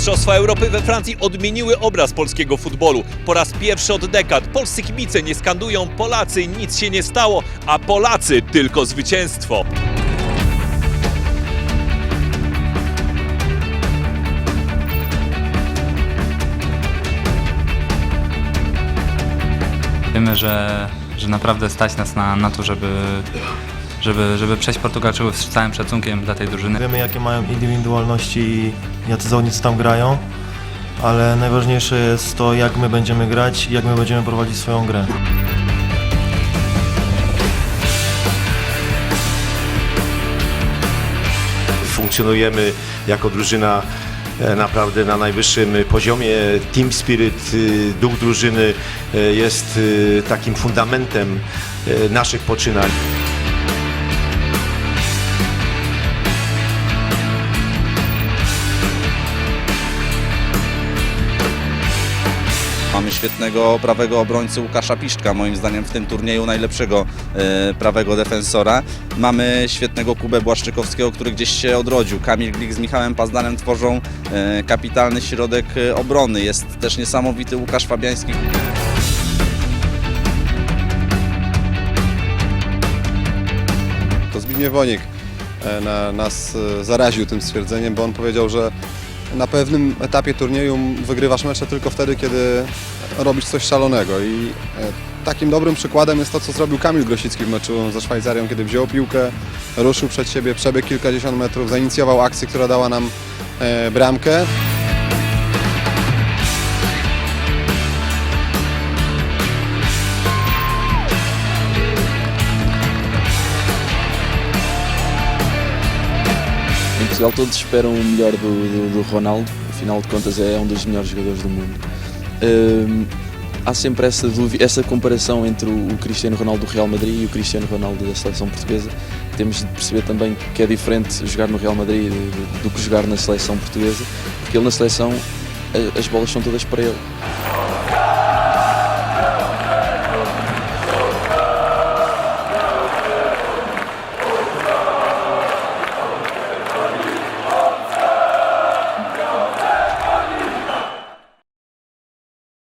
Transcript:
Mistrzostwa Europy we Francji odmieniły obraz polskiego futbolu. Po raz pierwszy od dekad polscy kibice nie skandują Polacy, nic się nie stało, a Polacy tylko zwycięstwo. Wiemy, że, że naprawdę stać nas na, na to, żeby, żeby, żeby przejść Portugalczyków z całym szacunkiem dla tej drużyny. Wiemy jakie mają indywidualności i jacy zawodnicy tam grają, ale najważniejsze jest to jak my będziemy grać i jak my będziemy prowadzić swoją grę. funkcjonujemy jako drużyna e, naprawdę na najwyższym poziomie. Team spirit, y, duch drużyny e, jest takim fundamentem e, naszych poczynań. Mamy świetnego prawego obrońcę Łukasza Piszczka, moim zdaniem w tym turnieju najlepszego e, prawego defensora. Mamy świetnego Kubę Błaszczykowskiego, który gdzieś się odrodził. Kamil Glik z Michałem Pazdanem tworzą e, kapitalny środek obrony. Jest też niesamowity Łukasz Fabiański. To Zbigniew Wonik e, na, nas zaraził tym stwierdzeniem, bo on powiedział, że na pewnym etapie turnieju wygrywasz mecze tylko wtedy, kiedy robisz coś szalonego i e, takim dobrym przykładem jest to, co zrobił Kamil Grosicki w meczu ze Szwajcarią, kiedy wziął piłkę, ruszył przed siebie, przebiegł kilkadziesiąt metrów, zainicjował akcję, która dała nam e, bramkę. Portugal todos esperam o melhor do, do- do Ronaldo, afinal de contas é um dos melhores jogadores do mundo. Hum, há sempre essa, dúvida, essa comparação entre o, Cristiano Ronaldo do Real Madrid e o Cristiano Ronaldo da seleção portuguesa. Temos de perceber também que é diferente jogar no Real Madrid do, que jogar na seleção portuguesa, porque ele na seleção as bolas são todas para ele.